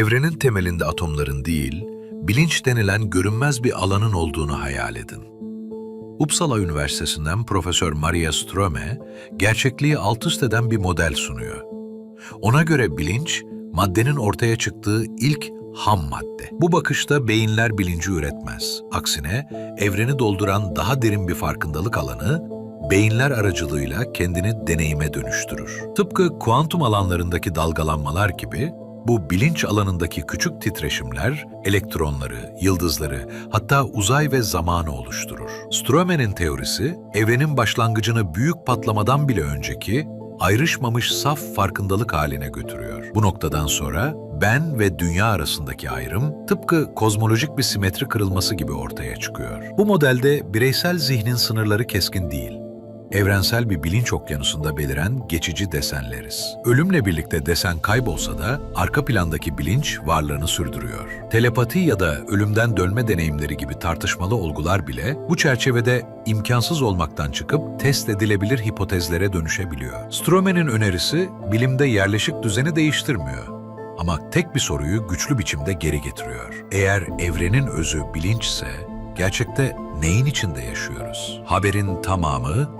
Evrenin temelinde atomların değil, bilinç denilen görünmez bir alanın olduğunu hayal edin. Uppsala Üniversitesi'nden Profesör Maria Ströme, gerçekliği alt üst eden bir model sunuyor. Ona göre bilinç, maddenin ortaya çıktığı ilk ham madde. Bu bakışta beyinler bilinci üretmez. Aksine evreni dolduran daha derin bir farkındalık alanı, beyinler aracılığıyla kendini deneyime dönüştürür. Tıpkı kuantum alanlarındaki dalgalanmalar gibi, bu bilinç alanındaki küçük titreşimler, elektronları, yıldızları, hatta uzay ve zamanı oluşturur. Strome'nin teorisi, evrenin başlangıcını büyük patlamadan bile önceki, ayrışmamış saf farkındalık haline götürüyor. Bu noktadan sonra ben ve dünya arasındaki ayrım tıpkı kozmolojik bir simetri kırılması gibi ortaya çıkıyor. Bu modelde bireysel zihnin sınırları keskin değil. Evrensel bir bilinç okyanusunda beliren geçici desenleriz. Ölümle birlikte desen kaybolsa da arka plandaki bilinç varlığını sürdürüyor. Telepati ya da ölümden dönme deneyimleri gibi tartışmalı olgular bile bu çerçevede imkansız olmaktan çıkıp test edilebilir hipotezlere dönüşebiliyor. Strome'nin önerisi bilimde yerleşik düzeni değiştirmiyor. Ama tek bir soruyu güçlü biçimde geri getiriyor. Eğer evrenin özü bilinçse, gerçekte neyin içinde yaşıyoruz? Haberin tamamı